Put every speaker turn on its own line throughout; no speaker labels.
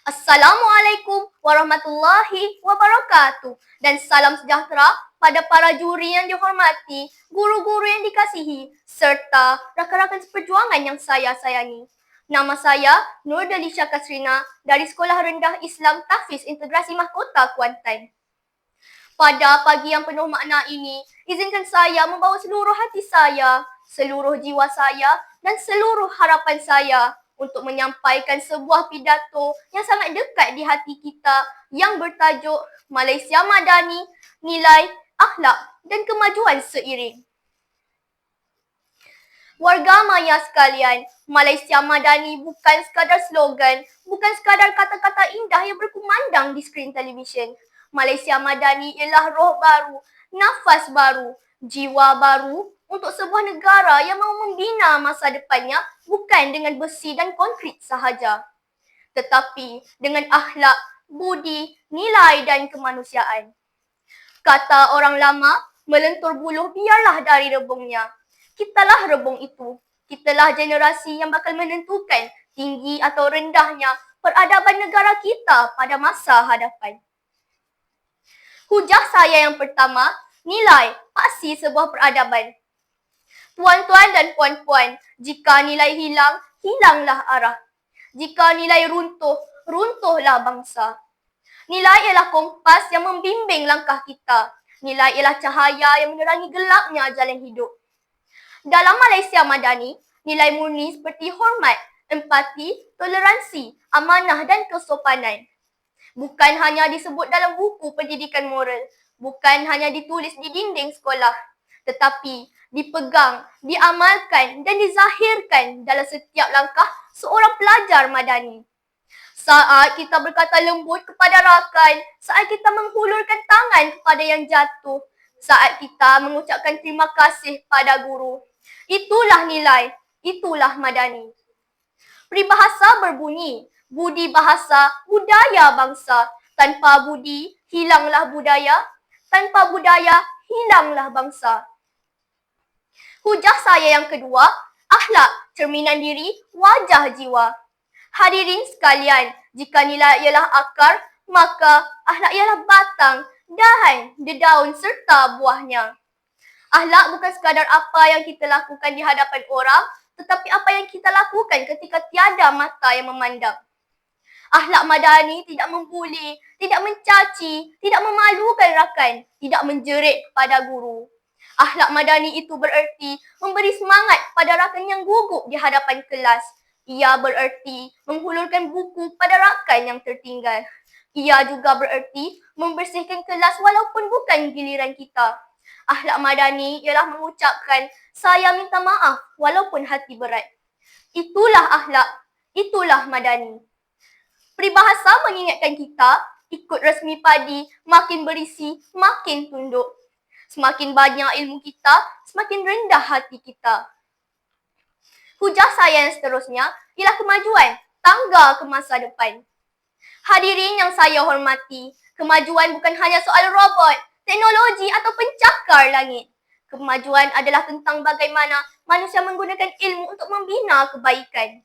Assalamualaikum warahmatullahi wabarakatuh dan salam sejahtera pada para juri yang dihormati, guru-guru yang dikasihi serta rakan-rakan seperjuangan yang saya sayangi. Nama saya Nur Delisha Kasrina dari Sekolah Rendah Islam Tafiz Integrasi Mahkota Kuantan. Pada pagi yang penuh makna ini, izinkan saya membawa seluruh hati saya, seluruh jiwa saya dan seluruh harapan saya untuk menyampaikan sebuah pidato yang sangat dekat di hati kita yang bertajuk Malaysia Madani, Nilai, Akhlak dan Kemajuan Seiring. Warga Maya sekalian, Malaysia Madani bukan sekadar slogan, bukan sekadar kata-kata indah yang berkumandang di skrin televisyen. Malaysia Madani ialah roh baru, nafas baru, jiwa baru untuk sebuah negara yang mahu membina masa depannya bukan dengan besi dan konkrit sahaja. Tetapi dengan akhlak, budi, nilai dan kemanusiaan. Kata orang lama, melentur buluh biarlah dari rebungnya. Kitalah rebung itu. Kitalah generasi yang bakal menentukan tinggi atau rendahnya peradaban negara kita pada masa hadapan. Hujah saya yang pertama, nilai pasti sebuah peradaban. Tuan-tuan dan puan-puan, jika nilai hilang, hilanglah arah. Jika nilai runtuh, runtuhlah bangsa. Nilai ialah kompas yang membimbing langkah kita. Nilai ialah cahaya yang menerangi gelapnya jalan hidup. Dalam Malaysia Madani, nilai murni seperti hormat, empati, toleransi, amanah dan kesopanan. Bukan hanya disebut dalam buku pendidikan moral, bukan hanya ditulis di dinding sekolah, tetapi dipegang, diamalkan dan dizahirkan dalam setiap langkah seorang pelajar madani. Saat kita berkata lembut kepada rakan, saat kita menghulurkan tangan kepada yang jatuh, saat kita mengucapkan terima kasih pada guru. Itulah nilai, itulah madani. Peribahasa berbunyi, budi bahasa, budaya bangsa. Tanpa budi, hilanglah budaya. Tanpa budaya, hilanglah bangsa. Hujah saya yang kedua, akhlak, cerminan diri, wajah jiwa. Hadirin sekalian, jika nilai ialah akar, maka akhlak ialah batang, dahan, dedaun serta buahnya. Akhlak bukan sekadar apa yang kita lakukan di hadapan orang, tetapi apa yang kita lakukan ketika tiada mata yang memandang. Akhlak madani tidak membuli, tidak mencaci, tidak memalukan rakan, tidak menjerit kepada guru. Akhlak madani itu bererti memberi semangat pada rakan yang gugup di hadapan kelas. Ia bererti menghulurkan buku pada rakan yang tertinggal. Ia juga bererti membersihkan kelas walaupun bukan giliran kita. Akhlak madani ialah mengucapkan saya minta maaf walaupun hati berat. Itulah akhlak, itulah madani. Peribahasa mengingatkan kita ikut resmi padi makin berisi makin tunduk. Semakin banyak ilmu kita, semakin rendah hati kita. Hujah saya yang seterusnya ialah kemajuan, tangga ke masa depan. Hadirin yang saya hormati, kemajuan bukan hanya soal robot, teknologi atau pencakar langit. Kemajuan adalah tentang bagaimana manusia menggunakan ilmu untuk membina kebaikan.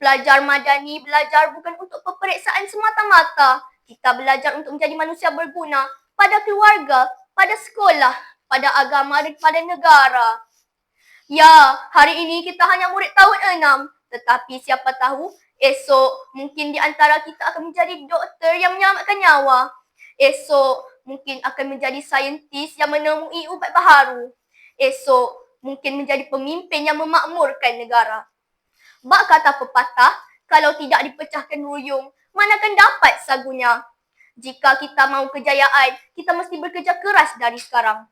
Belajar madani belajar bukan untuk peperiksaan semata-mata. Kita belajar untuk menjadi manusia berguna pada keluarga, pada sekolah, pada agama dan pada negara. Ya, hari ini kita hanya murid tahun enam. Tetapi siapa tahu esok mungkin di antara kita akan menjadi doktor yang menyelamatkan nyawa. Esok mungkin akan menjadi saintis yang menemui ubat baharu. Esok mungkin menjadi pemimpin yang memakmurkan negara. Bak kata pepatah, kalau tidak dipecahkan ruyung, mana akan dapat sagunya? Jika kita mahu kejayaan, kita mesti bekerja keras dari sekarang.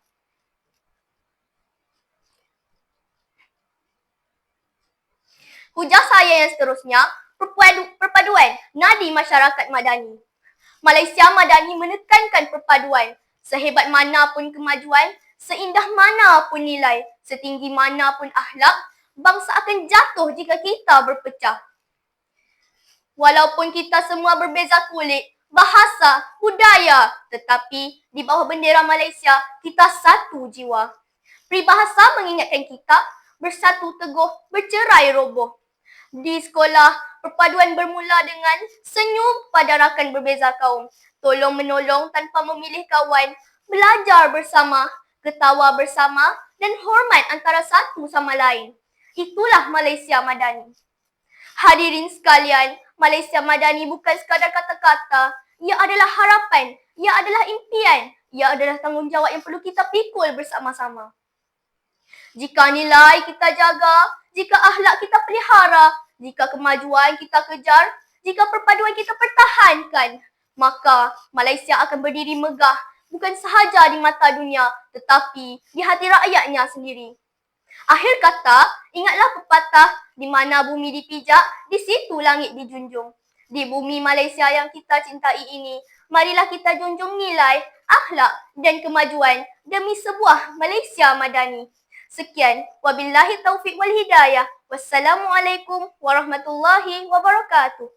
Hujah saya yang seterusnya, perpadu, perpaduan nadi masyarakat madani. Malaysia madani menekankan perpaduan. Sehebat mana pun kemajuan, seindah mana pun nilai, setinggi mana pun akhlak, bangsa akan jatuh jika kita berpecah. Walaupun kita semua berbeza kulit, bahasa, budaya. Tetapi di bawah bendera Malaysia, kita satu jiwa. Peribahasa mengingatkan kita bersatu teguh, bercerai roboh. Di sekolah, perpaduan bermula dengan senyum pada rakan berbeza kaum. Tolong menolong tanpa memilih kawan, belajar bersama, ketawa bersama dan hormat antara satu sama lain. Itulah Malaysia Madani. Hadirin sekalian, Malaysia Madani bukan sekadar kata-kata. Ia adalah harapan, ia adalah impian, ia adalah tanggungjawab yang perlu kita pikul bersama-sama. Jika nilai kita jaga, jika akhlak kita pelihara, jika kemajuan kita kejar, jika perpaduan kita pertahankan, maka Malaysia akan berdiri megah bukan sahaja di mata dunia tetapi di hati rakyatnya sendiri. Akhir kata, ingatlah pepatah di mana bumi dipijak, di situ langit dijunjung. Di bumi Malaysia yang kita cintai ini, marilah kita junjung nilai, akhlak dan kemajuan demi sebuah Malaysia madani. Sekian, wabillahi taufiq wal hidayah. Wassalamualaikum warahmatullahi wabarakatuh.